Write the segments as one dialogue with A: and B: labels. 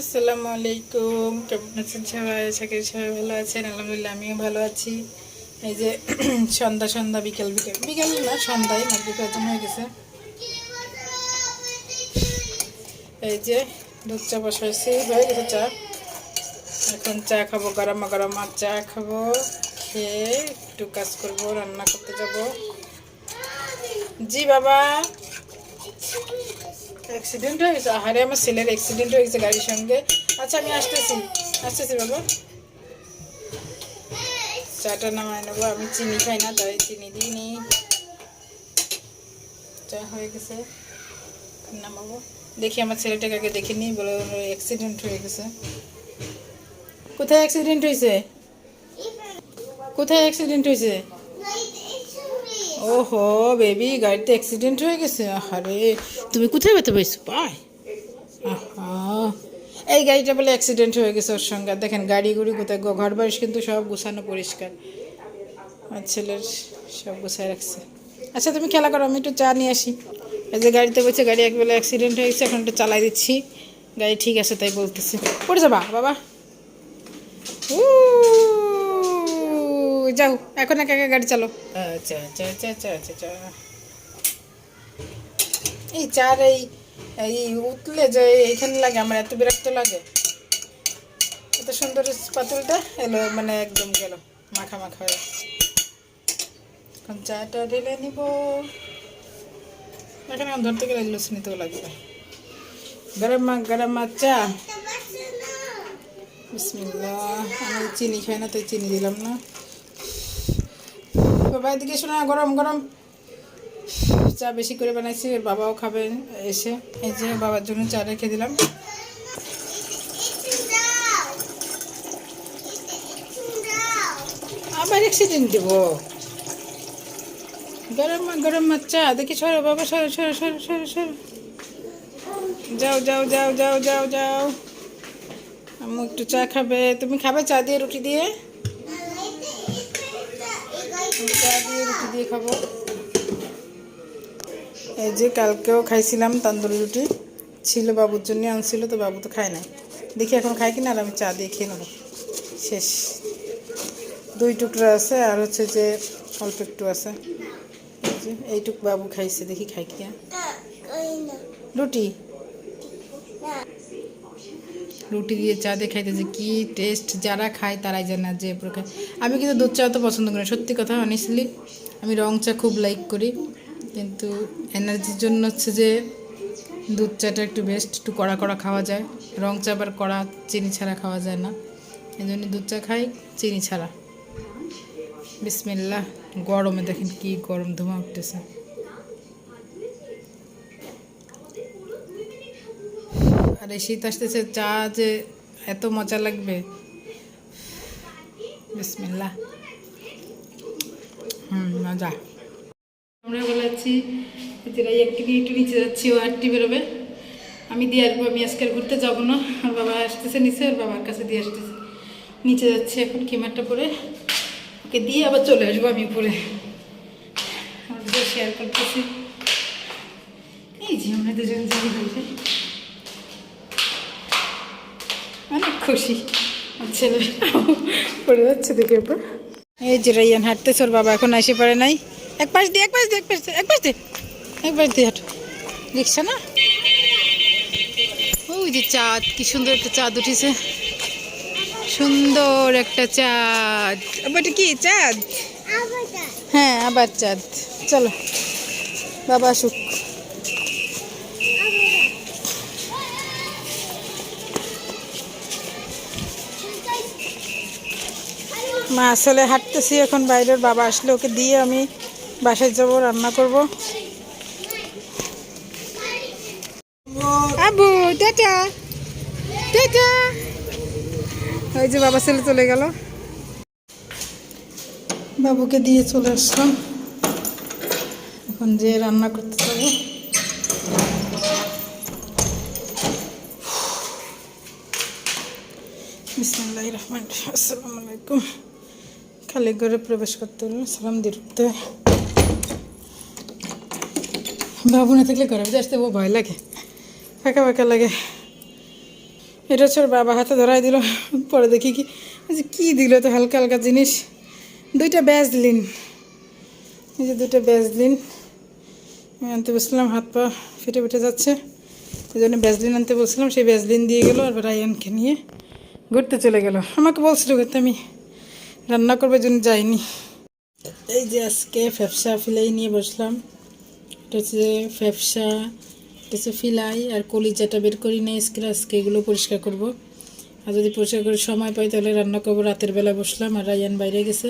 A: আসসালামু আলাইকুম। কেমন আছেন সবাই? আশা করি সবাই ভালো আছেন। আলহামদুলিল্লাহ, আমিও ভালো আছি। এই যে সন্ধ্যা সন্ধ্যা, বিকেল বিকেল। বিকেল না, সন্ধ্যায়, মাগরিব আজান হয়ে গেছে। এই যে দুধ চা বসাইছি। হয়ে গেছে চা। এখন চা খাব, গরম গরম আর চা খাব। খেয়ে একটু কাজ করব, রান্না করতে যাব। জি বাবা। অ্যাক্সিডেন্ট হয়ে গেছে আহারে আমার ছেলের অ্যাক্সিডেন্ট গেছে গাড়ির সঙ্গে। আচ্ছা আমি আসতেছি। আসতেছি বাবা। চাটা নামায় নেব, আমি চিনি খাই না, তাই চিনি দিইনি। চা হয়ে গেছে, নামাবো। দেখি আমার ছেলেটাকে আগে দেখে নিই, বলে অ্যাক্সিডেন্ট হয়ে গেছে। কোথায় অ্যাক্সিডেন্ট হয়েছে? কোথায় অ্যাক্সিডেন্ট হয়েছে? ওহো বেবি গাড়িতে অ্যাক্সিডেন্ট হয়ে গেছে? আরে তুমি কোথায় বেতে পাইছো পাই আহা। এই গাড়িটা বলে অ্যাক্সিডেন্ট হয়ে গেছে ওর সঙ্গে। দেখেন গাড়ি গুড়ি কোথায়? ঘর বাড়ি কিন্তু সব গুছানো পরিষ্কার। আর ছেলের সব গুছায় রাখছে। আচ্ছা তুমি খেলা করো, আমি একটু চা নিয়ে আসি। এই যে গাড়িতে বসে গাড়ি একবেলা অ্যাক্সিডেন্ট হয়ে গেছে, এখন একটু চালাই দিচ্ছি। গাড়ি ঠিক আছে, তাই বলতেছে। পড়ে যাবা, বাবা। উ যাও, এখন একা একা গাড়ি চালো আচ্ছা আচ্ছা আচ্ছা আচ্ছা আচ্ছা আচ্ছা। এই চার এই এই উতলে যে এইখানে লাগে, আমার এত বিরক্ত লাগে। এত সুন্দর পাতুলটা, এলো মানে একদম গেল, মাখা মাখা হয়ে। এখন চাটা ঢেলে নিব। এখানে আমি ধরতে গেলে লুচি নিতেও লাগবে। গরম মা গরম মা চা। বিসমিল্লাহ। আমি চিনি খাই না, তাই চিনি দিলাম না। বাবা এদিকে শোনা গরম গরম। চা বেশি করে বানাইছি বাবাও খাবেন এসে। এই যে বাবার জন্য চা রেখে দিলাম। আবার অ্যাক্সিডেন্ট দেবো। গরম গরম চা, দেখি সরো বাবা, সরো সরো সরো সরো সরো। যাও যাও যাও যাও যাও যাও। আমি একটু চা খাবে। তুমি খাবে চা দিয়ে, রুটি দিয়ে আমি চা দিয়ে খাব। এই যে কালকেও খাইছিলাম তান্দুরি রুটি। ছিল বাবুর জন্য আনছিল, তো বাবু তো খায় নাই। দেখি এখন খাই কিনা আর আমি চা দিয়ে খেয়ে নেব। শেষ। দুই টুকরা আছে আর হচ্ছে যে অল্প একটু আছে। এইটুক বাবু খাইছে, দেখি খাই কি রুটি? রুটি দিয়ে চা দিয়ে খাইতে যে কী টেস্ট যারা খায় তারাই জানে যে প্রকার আমি কিন্তু দুধ চা তো পছন্দ করি না। সত্যি কথা অনেস্টলি আমি রং চা খুব লাইক করি, কিন্তু এনার্জির জন্য হচ্ছে যে দুধ চাটা একটু বেস্ট একটু কড়া কড়া খাওয়া যায়। রং চা আবার কড়া চিনি ছাড়া খাওয়া যায় না। এই জন্য দুধ চা খাই, চিনি ছাড়া। বিসমিল্লাহ, গরমে দেখেন কি গরম ধোঁয়া উঠতেছে। আর এই শীত আসতেছে, চা যে এত মজা লাগবে। বিসমিল্লাহ। একটু নিচে যাচ্ছি, ও বেরোবে। আমি দিয়ে আসব, আমি আজকে ঘুরতে যাব না। আর বাবা আসতেছে নিচে আর বাবার কাছে দিয়ে আসতেছে। নিচে যাচ্ছে এখন কিমারটা পরে। ওকে দিয়ে আবার চলে আসব আমি উপরে। শেয়ার করতেছি। এই যে আমরা দুজন যাই হয়েছে অনেক খুশি। ছেলে পড়ে যাচ্ছে দেখে এরপর এই যে রাইয়ান হাঁটতেছে ওর বাবা এখন আসে পারে নাই। এক পাশ দিয়ে এক পাশ দিয়ে এক পাশ দিয়ে এক পাশ দিয়ে এক পাশ দিয়ে হাঁটো। দেখছ না? ওই যে চাঁদ কি সুন্দর একটা চাঁদ উঠেছে। সুন্দর একটা চাঁদ। আবার কি? চাঁদ। হ্যাঁ আবার চাঁদ। চলো বাবা আসুক। মা আসলে হাঁটতেছি, এখন বাইরের বাবা আসলে ওকে দিয়ে আমি বাসায় যাব, রান্না করব। আবু টাটা টাটা ওই যে বাবা ছেলে চলে গেল। বাবুকে দিয়ে চলে আসলাম। এখন যে রান্না করতে যাব। বিসমুল্লাহ রহমান আসসালামু আলাইকুম। খালি ঘরে প্রবেশ করতে হলো সালাম ঢুকতে বাবু না থাকলে ঘরে ভিতরে আসতে ভয় লাগে। ফাঁকা ফাঁকা লাগে। এটা হচ্ছে বাবা হাতে ধরাই দিল। পরে দেখি কি বলছি, কি দিল তো হালকা হালকা জিনিস। দুইটা ব্যাজলিন এই যে দুইটা ব্যাজলিন আনতে বসলাম হাত পা ফেটে ফেটে যাচ্ছে। এই জন্য ব্যাজলিন আনতে বলছিলাম সেই ব্যাজলিন দিয়ে গেলো আর রায়ানকে নিয়ে ঘুরতে চলে গেল। আমাকে বলছিল ঘুরতে আমি রান্না করবার জন্য যাইনি। এই যে আজকে ফ্যাপসা ফিলাই নিয়ে বসলাম। এটা হচ্ছে ফ্যাপসা, এটা হচ্ছে ফিলাই আর কলিজাটা বের করি নিয়ে আজকে আজকে এগুলো পরিষ্কার করব। আর যদি পরিষ্কার করে সময় পাই তাহলে রান্না করব। রাতের বেলা বসলাম আর রায়ান বাইরে গেছে।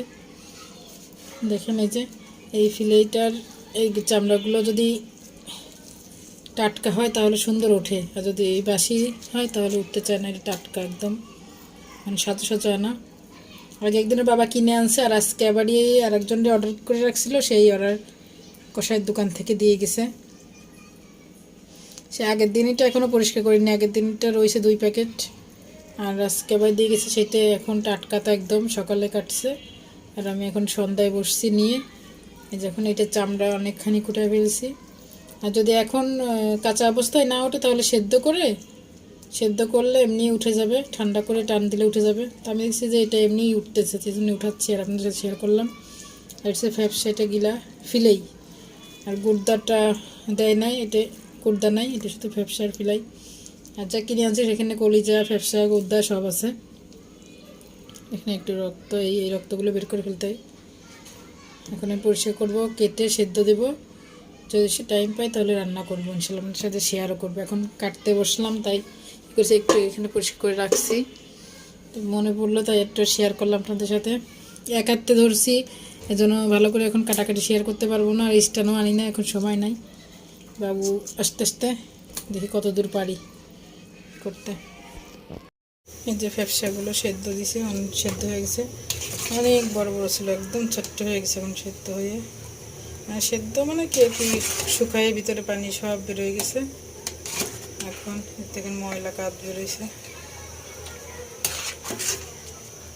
A: দেখেন এই যে, এই ফিলাইটার এই চামড়াগুলো যদি টাটকা হয় তাহলে সুন্দর ওঠে। আর যদি এই বাসি হয় তাহলে উঠতে চায় না, এটা টাটকা একদম। মানে সাথে সাথে আনা। আগে একদিনের বাবা কিনে আনছে আর আজকে আবারই আর একজনের অর্ডার করে রাখছিল, সেই অর্ডার কষাইয়ের দোকান থেকে দিয়ে গেছে। সে আগের দিনইটা এখনও পরিষ্কার করিনি, আগের দিনটা রয়েছে দুই প্যাকেট। আর আজকে আবার দিয়ে গেছে, সেটা এখন টাটকা তো একদম, সকালে কাটছে। আর আমি এখন সন্ধ্যায় বসছি নিয়ে যখন এটা চামড়া অনেকখানি কুটায় ফেলছি। আর যদি এখন কাঁচা অবস্থায় না ওঠে তাহলে সেদ্ধ করে সেদ্ধ করলে এমনি উঠে যাবে, ঠান্ডা করে টান দিলে উঠে যাবে। তো আমি দেখছি যে এটা এমনিই উঠতেছে সেই জন্য উঠাচ্ছি আর আপনাদের শেয়ার করলাম। আর সে ফ্যাপসা এটা গিলা ফিলেই। আর গুড়দাটা দেয় নাই এটা গুড়দা নাই এটা শুধু ফ্যাপসা আর ফিলাই। আর যা কিনে আনছে সেখানে কলিজা ফ্যাপসা গুড়দা সব আছে। এখানে একটু রক্ত, এই এই রক্তগুলো বের করে ফেলতে হয়। এখন আমি পরিষ্কার করব, কেটে সেদ্ধ দেবো। যদি সে টাইম পাই তাহলে রান্না করব, ইনশাল্লাহ আপনাদের সাথে শেয়ারও করব। এখন কাটতে বসলাম, তাই করছি একটু এখানে পরিষ্কার করে রাখছি। তো মনে পড়ল, তাই একটু শেয়ার করলাম আপনাদের সাথে। এক হাতে ধরছি, এজন্য ভালো করে এখন কাটাকাটি শেয়ার করতে পারব না, আর স্টানও আনি না, এখন সময় নাই। বাবু আস্তে আস্তে দেখি কত দূর পারি করতে। এই যে ফ্যাপসাগুলো সেদ্ধ দিছে অনেক সেদ্ধ হয়ে গেছে। অনেক বড় বড় ছিল, একদম ছোট্ট হয়ে গেছে এখন সেদ্ধ হয়ে। মানে সেদ্ধ মানে কি শুকায়ে ভিতরে পানি সব বেরোয় গেছে। থেকে ময়লা বেরোইছে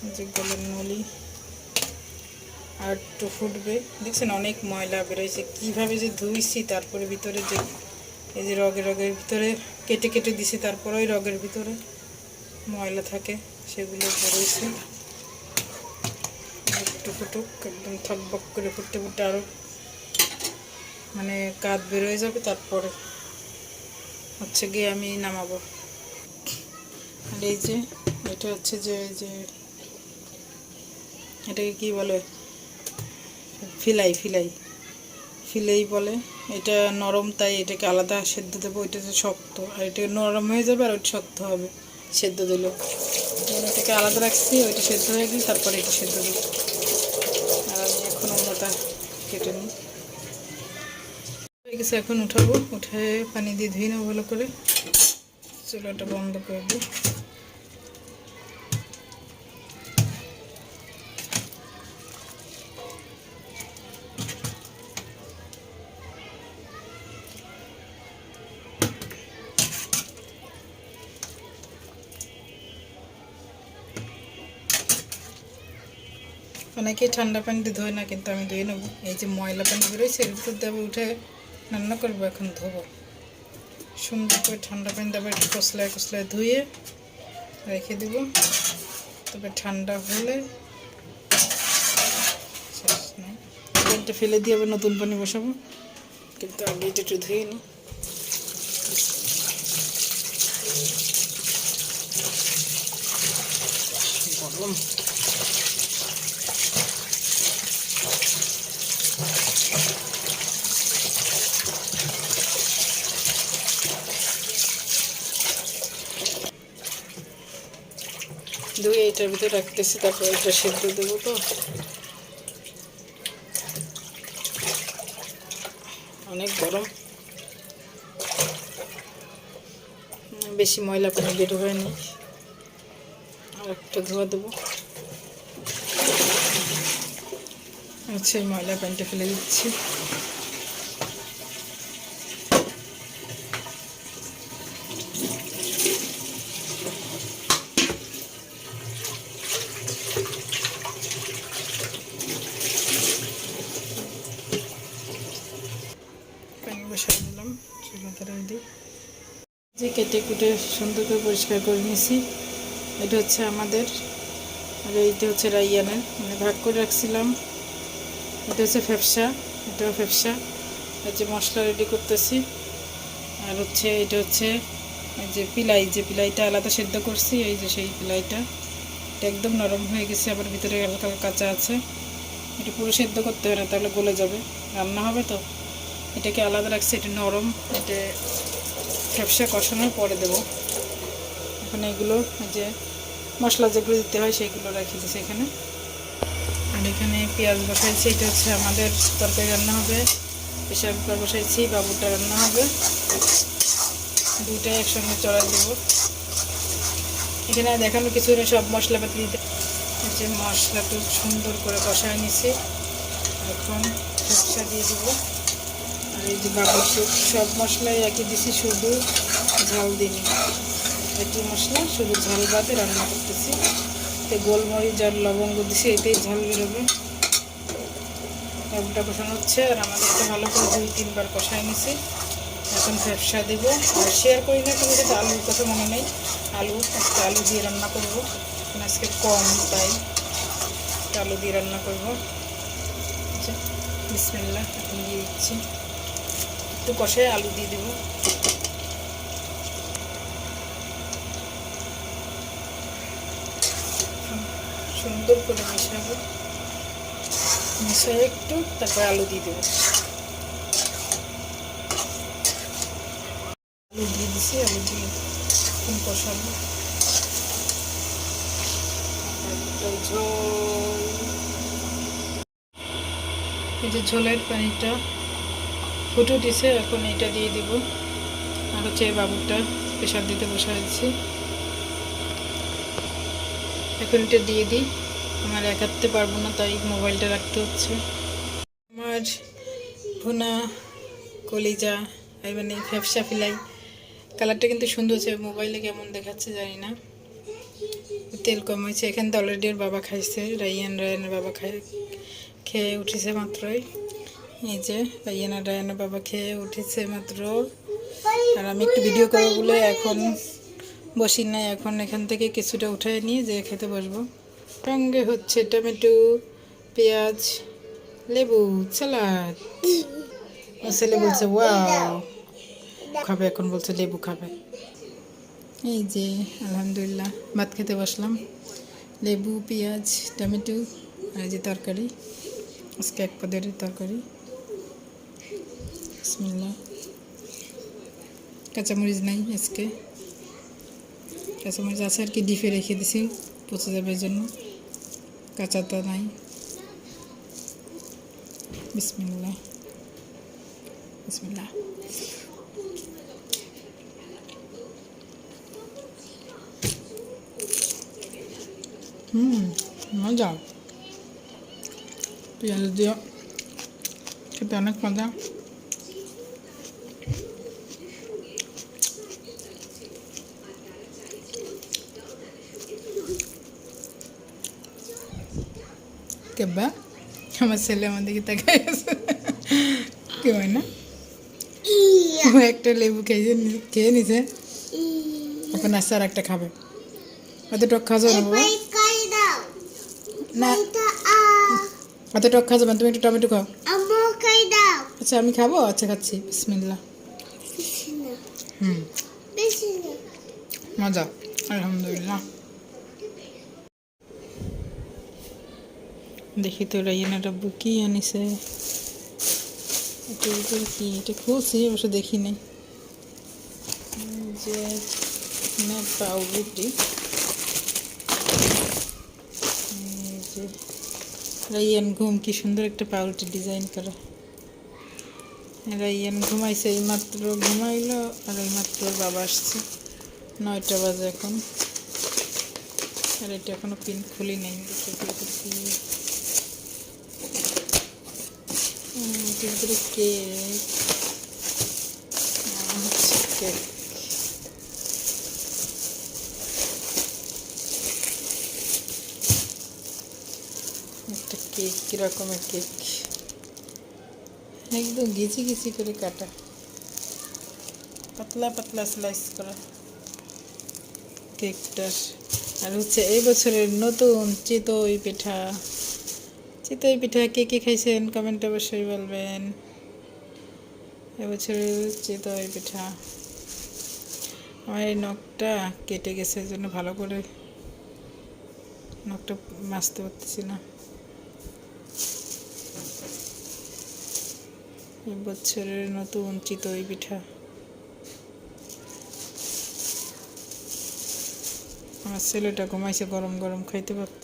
A: এই যে গলের নলি। আর একটু ফুটবে। দেখছেন অনেক ময়লা বেরোইছে। কীভাবে যে ধুইছি, তারপরে ভিতরে যে এই যে রগের রগের ভিতরে কেটে কেটে দিছি, তারপরে ওই রগের ভিতরে ময়লা থাকে, সেগুলো বেরোইছে। একটু ফুটুক, একদম থকবক করে ফুটতে ফুটতে আরও মানে কাত বেরোয় যাবে, তারপরে হচ্ছে গিয়ে আমি নামাবো। আর এই যে, এটা হচ্ছে যে যে, এটাকে কি বলে? ফিলাই ফিলাই। ফিলাই বলে, এটা নরম, তাই এটাকে আলাদা সেদ্ধ দেবো, ওইটা তো শক্ত। আর এটা নরম হয়ে যাবে আর ওইটা শক্ত হবে, সেদ্ধ দিল। এটাকে আলাদা রাখছি, ওইটা সেদ্ধ হয়ে গেলে তারপরে এটা সেদ্ধ দেবো আর আমি এখন অন্যটা কেটে নিই গেছে এখন উঠাবো। উঠে পানি দিয়ে ধুয়ে নেব ভালো করে। চুলাটা বন্ধ করে দিই। অনেকেই ঠান্ডা পানিতে ধোয় না, কিন্তু আমি ধুয়ে নেব। এই যে ময়লা পানি বেরোয় ভিতর দেবো উঠে। রান্না করব এখন ধোবো। সুন্দর করে ঠান্ডা পানি দেবো একটু কসলায় কসলায় ধুয়ে রেখে দেব। তবে ঠান্ডা হলে শেষ ফেলে দিয়ে আবার নতুন পানি বসাবো। কিন্তু আগে এটা একটু ধুয়ে নিই গরম। ধুয়ে এটার ভিতরে রাখতেছি, তারপর এটা সেদ্ধ দেবো তো। অনেক গরম। বেশি ময়লা পানি বের হয়নি। আর একটা ধোয়া দেবো। আচ্ছা ময়লা পানিটা ফেলে দিচ্ছি পানি বসাই দিলাম চুলা ধরে দিই যে কেটে কুটে সুন্দর করে পরিষ্কার করে নিয়েছি। এটা হচ্ছে আমাদের, আর এইটা হচ্ছে রাইয়ানের মানে ভাগ করে রাখছিলাম। এটা হচ্ছে ফ্যাপসা এটাও ফ্যাপসা যে মশলা রেডি করতেছি। আর হচ্ছে, এটা হচ্ছে যে পিলাই, যে পিলাইটা আলাদা সেদ্ধ করছি, এই যে সেই পিলাইটা। এটা একদম নরম হয়ে গেছে, আবার ভিতরে হালকা কাঁচা আছে। এটা পুরো সেদ্ধ করতে হবে না, তাহলে গলে যাবে। রান্না হবে তো? এটাকে আলাদা রাখছি, এটা নরম, এটা ফ্যাপসা কষানোর পরে দেবো। এখন এগুলো যে মশলা যেগুলো দিতে হয় সেগুলো রেখে দিয়েছি এখানে। আর এখানে পেঁয়াজ বসাইছি, এটা হচ্ছে আমাদের তরকারি রান্না হবে। প্রেশার কুকার বসাইছি বাবুটা রান্না হবে। দুইটাই একসঙ্গে চড়াই দেবো। এখানে দেখানো কিছু নেই সব মশলাপাতি দিতে যে মশলাটা সুন্দর করে কষায় নিছি। এখন ফ্যাপসা দিয়ে দেবো। এই যে সব মশলাই একই দিছি, শুধু ঝাল দিইনি। একই মশলা, শুধু ঝাল বাদে রান্না করতেছি। এতে গোলমরিচ আর লবঙ্গ দিছি, এতেই ঝাল বেরোবে। বাবুটা কষানো হচ্ছে, আর আমাদেরকে ভালো করে দুই তিনবার কষায় নিছি। এখন ফ্যাপসা দেবো। আর শেয়ার করি না তুমি যেটা আলুর কথা মনে নেই, আলু, আজকে আলু দিয়ে রান্না করব। কারণ আজকে কম, তাই একটু আলু দিয়ে রান্না করব। আচ্ছা বিসমিল্লা এখন দিয়ে দিচ্ছি। একটু কষায় আলু দিয়ে দেবো। সুন্দর করে মেশাবো। মিশিয়ে একটু তারপর আলু দিয়ে দেবো। আলু দিয়ে দিছি, আলু দিয়ে এখন কষাবো। এই যে ঝোলের পানিটা ফুটে উঠেছে এখন এটা দিয়ে দিব। আর হচ্ছে বাবুরটা প্রেশার দিতে বসাচ্ছি এখন এটা দিয়ে দিই। আমার একাতে পারব না, তাই মোবাইলটা রাখতে হচ্ছে। আমার ভুনা, কলিজা, এই মানে ফ্যাপসা ফিলাই কালারটা কিন্তু সুন্দর হচ্ছে মোবাইলে কেমন দেখাচ্ছে জানি না। তেল কম হয়েছে। এখান থেকে অলরেডি বাবা খাইছে, রাইয়ান রায়ানের বাবা খাই খেয়ে উঠেছে মাত্রই। এই যে রাইয়ান আর রায়ানের বাবা খেয়ে উঠেছে মাত্র। আর আমি একটু ভিডিও করব বলে এখন বসি নাই। এখন এখান থেকে কিছুটা উঠায় নিয়ে যে খেতে বসবো। সঙ্গে হচ্ছে টমেটো, পেঁয়াজ, লেবু স্যালাড ছেলে বলছে ওয়াও খাবে এখন, বলছে লেবু খাবে। এই যে আলহামদুলিল্লাহ ভাত খেতে বসলাম। লেবু, পেঁয়াজ, টমেটো আর যে তরকারি। আজকে এক পদের তরকারি। বিসমিল্লাহ কাঁচামরিচ নাই আজকে। কাঁচামরিচ আছে আর কি ডিপে রেখে দিছি পচে যাবে জন্য। কাঁচা তো নাই। বিসমিল্লাহ বিসমিল্লাহ হুম, মজা। পেঁয়াজ দিয়ে খেতে অনেক মজা। কেবা আমার ছেলে আমার দিকে তাকাই আছে। কি হয় না? ও একটা লেবু খেয়ে খেয়ে নিছে। এখন আসছে আর একটা খাবে। অত টক খাওয়া যাবে না অত টক খাওয়া যাবে তুমি একটু টমেটো খাও। আচ্ছা আমি খাব? আচ্ছা খাচ্ছি। বিসমিল্লা হুম। মজা। আলহামদুলিল্লাহ। দেখি তো রাইয়ানা ডাব্বু কি আনিছে। কি? এটা খুলছি, অবশ্য দেখি নাই। যে না পাউরুটি রাইয়ান ঘুম, কি সুন্দর একটা পাউরুটি ডিজাইন করা। রাইয়ান ঘুমাইছে, এই মাত্র ঘুমাইলো, আর এই মাত্র বাবা আসছে। নয়টা বাজে এখন। আর এটা এখনও পিন খুলি নাই। দেখি দেখি এটার ভিতরে কেক হচ্ছে কেক একটা কেক কিরকমের কেক একদম গেছি গেছি করে কাটা পাতলা পাতলা স্লাইস করা কেকটার আর হচ্ছে এই বছরের নতুন চিতই পিঠা চিতই পিঠা কে কে খাইছেন? কমেন্টে অবশ্যই বলবেন। এবছরের চিতই পিঠা। আমার এই নখটা কেটে গেছে জন্য ভালো করে নখটা মাজতে পারতেছি না। এই বছরের নতুন চিতই পিঠা। আমার ছেলেটা ঘুমাইছে, গরম গরম খাইতে পারতো।